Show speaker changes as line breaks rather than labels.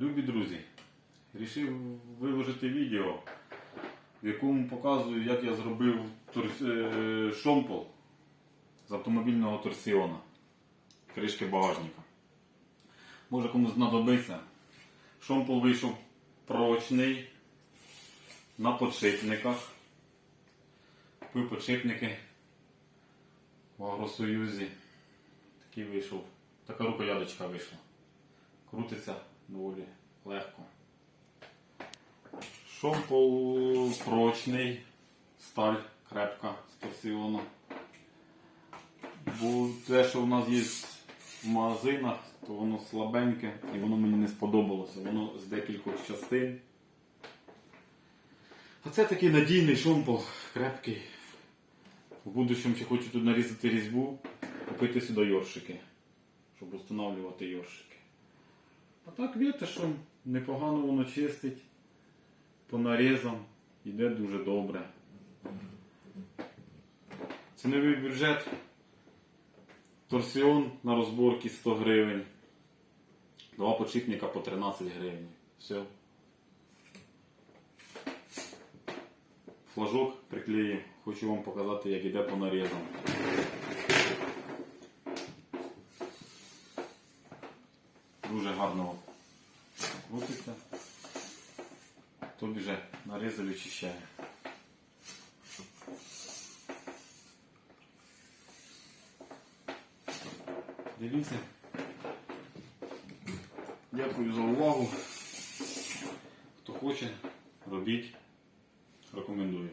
Любі друзі, рішив виложити відео, в якому показую, як я зробив торс- е, шомпол з автомобільного торсіона, кришки багажника. Може комусь знадобиться. Шомпол вийшов прочний на подшипниках. Купив подшипники в Агросоюзі. Такий вийшов. Така рукояточка вийшла. Крутиться доволі легко. Шомпол прочний, сталь крепка з. Бо те, що в нас є в магазинах, то воно слабеньке і воно мені не сподобалося. Воно з декількох частин. А це такий надійний шомпол, крепкий. В будущому ще хочу тут нарізати різьбу, купити сюди йоршики, щоб встановлювати йоршики. А так що непогано воно чистить по нарізам, йде дуже добре. Ціновий бюджет торсіон на розборки 100 гривень. Два подшипника по 13 гривень. Все. Флажок приклеїв. Хочу вам показати, як іде по нарізам. Дуже гарно крутиться. Тобі вже нарізав і чищає. Дивіться. Дякую за увагу. Хто хоче, робіть. Рекомендую.